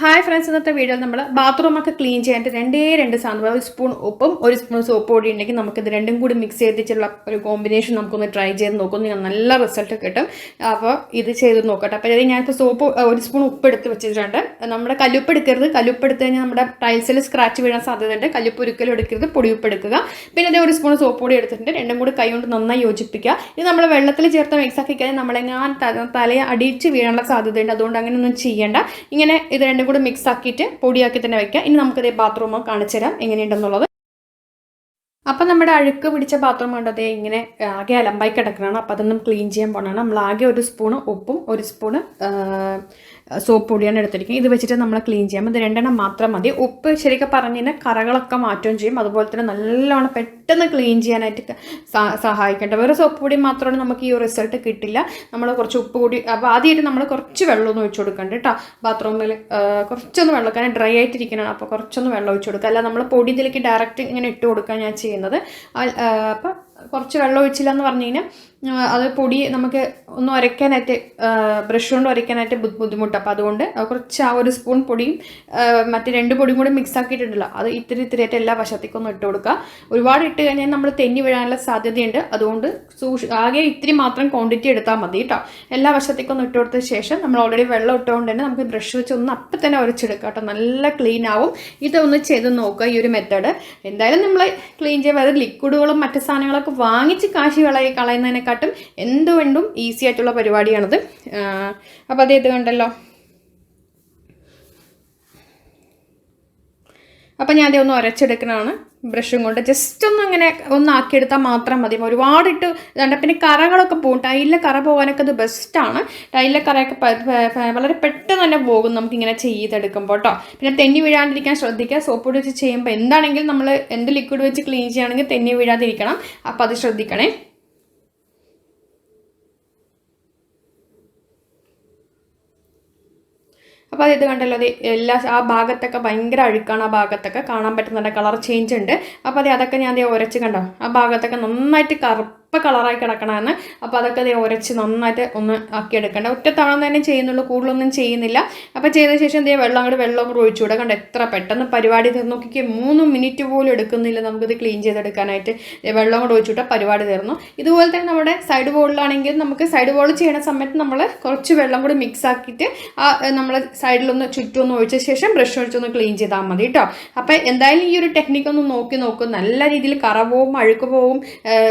Hi friends ഇന്നത്തെ വീഡിയോയിൽ നമ്മൾ ബാത്റൂമൊക്കെ ക്ലീൻ ചെയ്യാനായിട്ട് രണ്ടേ രണ്ട് സാധനം ഒരു സ്പൂൺ ഉപ്പും ഒരു സ്പൂൺ സോപ്പ് പൊടി ഉണ്ടെങ്കിൽ ഇത് രണ്ടും കൂടി മിക്സ് ചെയ്തിട്ടുള്ള ഒരു കോമ്പിനേഷൻ നമുക്കൊന്ന് ട്രൈ ചെയ്ത് നോക്കും. നിങ്ങൾ നല്ല റിസൾട്ട് കിട്ടും. അപ്പോൾ ഇത് ചെയ്ത് നോക്കട്ടെ. അപ്പോൾ അതായത് ഞാനിപ്പോൾ സോപ്പ് ഒരു സ്പൂൺ ഉപ്പ് എടുത്ത് വെച്ചിട്ടുണ്ട്. നമ്മുടെ കല്ലുപ്പ് എടുക്കരുത്. കല്ലുപ്പ് എടുത്ത് കഴിഞ്ഞാൽ നമ്മുടെ ടൈൽസിൽ സ്ക്രാച്ച് വീഴാൻ സാധ്യതയുണ്ട്. കല്ലുപ്പ് ഒരിക്കലും എടുക്കരുത്. പൊടിയുപ്പ് എടുക്കുക. പിന്നെ അതേ ഒരു സ്പൂൺ സോപ്പ് പൊടി എടുത്തിട്ടുണ്ട്. രണ്ടും കൂടി കൈ കൊണ്ട് നന്നായി യോജിപ്പിക്കുക. ഇത് നമ്മൾ വെള്ളത്തിൽ ചേർത്ത് മിക്സ് ആക്കി കഴിഞ്ഞാൽ നമ്മളെങ്ങാൻ തലയെ അടിച്ച് വീഴാനുള്ള സാധ്യതയുണ്ട്. അതുകൊണ്ട് അങ്ങനെയൊന്നും ചെയ്യേണ്ട. ഇങ്ങനെ ഇത് രണ്ടും കൂടി മിക്സ് ആക്കിയിട്ട് പൊടിയാക്കി തന്നെ വെക്കാം ഇനി നമുക്കതേ ബാത്റൂം കാണിച്ചു തരാം എങ്ങനെയുണ്ടെന്നുള്ളത്. അപ്പം നമ്മുടെ അഴുക്ക് പിടിച്ച ബാത്റൂം കണ്ടത് ഇങ്ങനെ ആകെ അലമ്പായി കിടക്കുന്നതാണ് അപ്പം അതൊന്നും ക്ലീൻ ചെയ്യാൻ പോകണം നമ്മൾ ആകെ ഒരു സ്പൂണ് ഉപ്പും ഒരു സ്പൂണ് സോപ്പ് പൊടിയാണ് എടുത്തിരിക്കുന്നത്. ഇത് വെച്ചിട്ട് നമ്മൾ ക്ലീൻ ചെയ്യാം. ഇത് രണ്ടെണ്ണം മാത്രം മതി. ഉപ്പ് ശരിക്കും പറഞ്ഞു കഴിഞ്ഞാൽ കറകളൊക്കെ മാറ്റുകയും ചെയ്യും. അതുപോലെ തന്നെ നല്ലവണ്ണം പെട്ടെന്ന് ക്ലീൻ ചെയ്യാനായിട്ട് സഹായിക്കേണ്ട. വേറെ സോപ്പ് പൊടി മാത്രമാണ് നമുക്ക് ഈ റിസൾട്ട് കിട്ടില്ല. നമ്മൾ കുറച്ച് ഉപ്പ് കൂടി അപ്പോൾ ആദ്യമായിട്ട് നമ്മൾ കുറച്ച് വെള്ളമൊന്നും ഒഴിച്ചു കൊടുക്കണ്ട കേട്ടോ. ബാത്റൂമിൽ കുറച്ചൊന്ന് വെള്ളം കാരണം ഡ്രൈ ആയിട്ടിരിക്കണം അപ്പോൾ കുറച്ചൊന്ന് വെള്ളം ഒഴിച്ചു കൊടുക്കുക. അല്ല നമ്മൾ പൊടി ഇതിലേക്ക് ഡയറക്റ്റ് ഇങ്ങനെ ഇട്ട് കൊടുക്കാൻ ഞാൻ ചെയ്യുന്നത്. അപ്പോൾ കുറച്ച് വെള്ളം ഒഴിച്ചില്ല എന്ന് പറഞ്ഞു കഴിഞ്ഞാൽ അത് പൊടി നമുക്ക് ഒന്ന് ഉരയ്ക്കാനായിട്ട് ബ്രഷ് കൊണ്ട് ഉരയ്ക്കാനായിട്ട് ബുദ്ധിമുട്ട്. അപ്പോൾ അതുകൊണ്ട് കുറച്ച് ആ ഒരു സ്പൂൺ പൊടിയും മറ്റ് രണ്ട് പൊടിയും കൂടി മിക്സ് ആക്കിയിട്ടുണ്ടല്ലോ. അത് ഇത്തിരി ഇത്തിരിയായിട്ട് എല്ലാ വശത്തേക്കൊന്നും ഇട്ട് കൊടുക്കുക. ഒരുപാട് ഇട്ട് കഴിഞ്ഞാൽ നമ്മൾ തെന്നി വീഴാനുള്ള സാധ്യതയുണ്ട്. അതുകൊണ്ട് സൂക്ഷി ആകെ ഇത്തിരി മാത്രം ക്വാണ്ടിറ്റി എടുത്താൽ മതി കേട്ടോ. എല്ലാ വശത്തേക്കൊന്നും ഇട്ട് കൊടുത്ത ശേഷം നമ്മൾ ഓൾറെഡി വെള്ളം ഇട്ടുകൊണ്ട് തന്നെ നമുക്ക് ബ്രഷ് വെച്ച് ഒന്ന് അപ്പം തന്നെ ഉരച്ചെടുക്കുക കേട്ടോ. നല്ല ക്ലീൻ ആവും. ഇതൊന്ന് ചെയ്ത് നോക്കുക ഈ ഒരു മെത്തേഡ് എന്തായാലും നമ്മൾ ക്ലീൻ ചെയ്യുമ്പോൾ അത് ലിക്വിഡുകളും മറ്റു സാധനങ്ങളൊക്കെ വാങ്ങിച്ച് കാശ് കളയി കളയുന്നതിനെക്കാട്ടും എന്തുകൊണ്ടും ഈസി ആയിട്ടുള്ള പരിപാടിയാണത്. അപ്പോൾ അത് ഇത് കണ്ടല്ലോ? അപ്പോൾ ഞാൻ ഒന്ന് ഉരച്ചെടുക്കണതാണ് ബ്രഷും കൊണ്ട്. ജസ്റ്റ് ഒന്ന് അങ്ങനെ ഒന്ന് ആക്കിയെടുത്താൽ മാത്രം മതി. ഒരുപാടിട്ട് ഇതുണ്ട്. പിന്നെ കറകളൊക്കെ പോകും ടൈലിലെ കറ പോകാനൊക്കെ അത് ബെസ്റ്റാണ് ടൈലിലെ കറയൊക്കെ വളരെ പെട്ടെന്ന് തന്നെ പോകും നമുക്കിങ്ങനെ ചെയ്തെടുക്കുമ്പോൾ കേട്ടോ പിന്നെ തെന്നി വീഴാണ്ടിരിക്കാൻ ശ്രദ്ധിക്കുക. സോപ്പ് പൊടി വെച്ച് ചെയ്യുമ്പോൾ എന്താണെങ്കിലും നമ്മൾ എന്ത് ലിക്വിഡ് വെച്ച് ക്ലീൻ ചെയ്യുകയാണെങ്കിൽ തെന്നി വീഴാതിരിക്കണം. അപ്പോൾ അത് ശ്രദ്ധിക്കണേ. അപ്പോൾ അത് ഇത് കണ്ടല്ലോ അത് എല്ലാ ആ ഭാഗത്തൊക്കെ ഭയങ്കര അഴുക്കാണ് ആ ഭാഗത്തൊക്കെ കാണാൻ പറ്റുന്നുണ്ട് കളർ ചേഞ്ച് ഉണ്ട്. അപ്പോൾ അത് അതൊക്കെ ഞാൻ ഉരച്ച് കണ്ടോ ആ ഭാഗത്തൊക്കെ നന്നായിട്ട് കറുപ്പ് കറുപ്പ് കളറായി കിടക്കണമെന്ന് അപ്പോൾ അതൊക്കെ അതേ ഉരച്ച് നന്നായിട്ട് ഒന്ന് ആക്കി ആക്കിയെടുക്കേണ്ട. ഒറ്റ താളം തന്നെ ചെയ്യുന്നുള്ളൂ കൂടുതലൊന്നും ചെയ്യുന്നില്ല. അപ്പോൾ ചെയ്ത ശേഷം ദേ വെള്ളം അങ്ങോട്ട് വെള്ളം കൂടെ ഒഴിച്ചു വിടാം കണ്ട് എത്ര പെട്ടെന്ന് പരിപാടി തീർന്നു. നോക്കിക്കുക മൂന്ന് മിനിറ്റ് പോലും എടുക്കുന്നില്ല നമുക്കിത് ക്ലീൻ ചെയ്തെടുക്കാനായിട്ട്. വെള്ളം കൂടെ ഒഴിച്ചു പരിപാടി തീർന്നു. ഇതുപോലെ തന്നെ നമ്മുടെ സൈഡ് ബോളിലാണെങ്കിൽ നമുക്ക് സൈഡ് ബോൾ ചെയ്യുന്ന സമയത്ത് നമ്മൾ കുറച്ച് വെള്ളം കൂടി മിക്സ് ആക്കിയിട്ട് ആ നമ്മൾ സൈഡിലൊന്ന് ചുറ്റുമൊന്ന് ഒഴിച്ച ശേഷം ബ്രഷ് ഒഴിച്ചൊന്ന് ക്ലീൻ ചെയ്താൽ മതി കേട്ടോ അപ്പോൾ എന്തായാലും ഈ ഒരു ടെക്നിക്ക് ഒന്ന് നോക്കി നോക്കും. നല്ല രീതിയിൽ കറവും പോവും അഴുക്ക് പോവും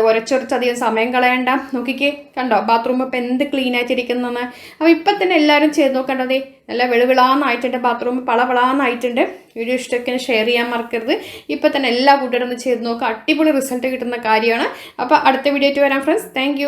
ഉരച്ചൊരച്ചധികം അധികം സമയം കളയണ്ട. നോക്കിക്കേ കണ്ടോ ബാത്റൂം ഇപ്പം എന്ത് ക്ലീൻ ആയിട്ടിരിക്കുന്നതെന്ന് അപ്പോൾ ഇപ്പം തന്നെ എല്ലാവരും ചെയ്ത് നോക്കേണ്ടതേ നല്ല വെളുവിളാന്നായിട്ടുണ്ട് ബാത്റൂം പളവിളാന്നായിട്ടുണ്ട്. വീഡിയോ ഇഷ്ടമൊക്കെ ഷെയർ ചെയ്യാൻ മറക്കരുത്. ഇപ്പം തന്നെ എല്ലാ കൂട്ടുകാരും ഒന്ന് ചെയ്ത് നോക്കുക അടിപൊളി റിസൾട്ട് കിട്ടുന്ന കാര്യമാണ്. അപ്പോൾ അടുത്ത വീഡിയോ ആയിട്ട് വരാം ഫ്രണ്ട്സ് താങ്ക്